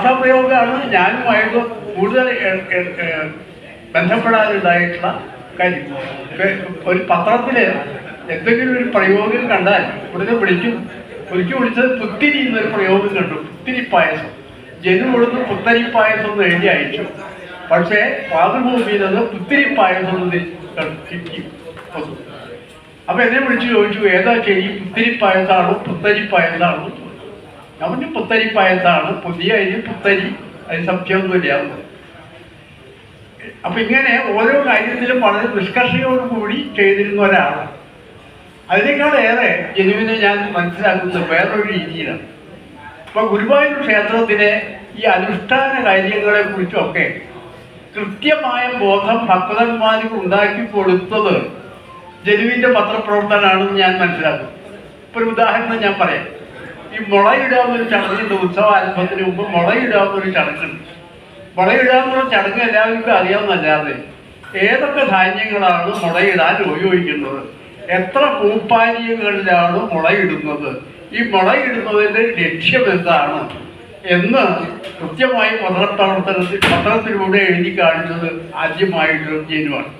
ഭാഷാപ്രയോഗമാണ് ഞാനുമായിട്ട് കൂടുതൽ ബന്ധപ്പെടാനുണ്ടായിട്ടുള്ള കാര്യം. ഒരു പത്രത്തിൽ എന്തെങ്കിലും ഒരു പ്രയോഗം കണ്ടാൽ ഉടനെ വിളിക്കും. ഒരിക്കൽ വിളിച്ചത് പുത്തിരി എന്നൊരു പ്രയോഗം കണ്ടു. പുത്തിരി പായസം. ജനു കൊടുത്ത് പുത്തരി പായസം എന്ന് എഴുതി അയച്ചു. പക്ഷേ മാതൃഭൂമിയിൽ നിന്ന് പുത്തിരി പായസം എന്ന്. അപ്പൊ എന്നെ വിളിച്ചു ചോദിച്ചു ഏതാ ശരി? പുത്തിരി പായസാണോ? പുത്തരി പായസമാണോ അവന് പുത്തരി പായസാണ്. പുതിയ അരി പുത്തരി. അത് സംശയമൊന്നുമില്ല. അപ്പൊ ഇങ്ങനെ ഓരോ കാര്യത്തിലും വളരെ നിഷ്കർഷയോടുകൂടി ചെയ്തിരുന്ന ഒരാളാണ്. അതിനേക്കാൾ ഏറെ ജനുവിനെ ഞാൻ മനസ്സിലാക്കുന്നത് വേറൊരു രീതിയിലാണ്. അപ്പൊ ഗുരുവായൂർ ക്ഷേത്രത്തിലെ ഈ അനുഷ്ഠാന കാര്യങ്ങളെ കുറിച്ചൊക്കെ കൃത്യമായ ബോധം ഭക്തന്മാർക്ക് ഉണ്ടാക്കി കൊടുത്തത് ജനുവിന്റെ പത്രപ്രവർത്തനാണെന്ന് ഞാൻ മനസ്സിലാക്കുന്നു. ഇപ്പൊ ഒരു ഉദാഹരണം ഞാൻ പറയാം. മുളയിടാവുന്ന ഒരു ചടങ്ങുണ്ട്. ഉത്സവാരംഭത്തിന് മുമ്പ് മുളയിടാവുന്ന ഒരു ചടങ്ങുണ്ട്. മുളയിടാവുന്ന ചടങ്ങ് എല്ലാവർക്കും അറിയാവുന്നല്ലാതെ ഏതൊക്കെ ധാന്യങ്ങളാണ് മുളയിടാൻ ഉപയോഗിക്കുന്നത്? എത്ര പൂപ്പാനീയങ്ങളിലാണ് മുളയിടുന്നത്? ഈ മുളയിടുന്നതിന്റെ ലക്ഷ്യം എന്താണ്? എന്ന് കൃത്യമായി പത്രപ്രവർത്തനത്തിൽ പത്രത്തിലൂടെ എഴുതി കാണിച്ചത് ആദ്യമായിട്ട് ജനുവാണ്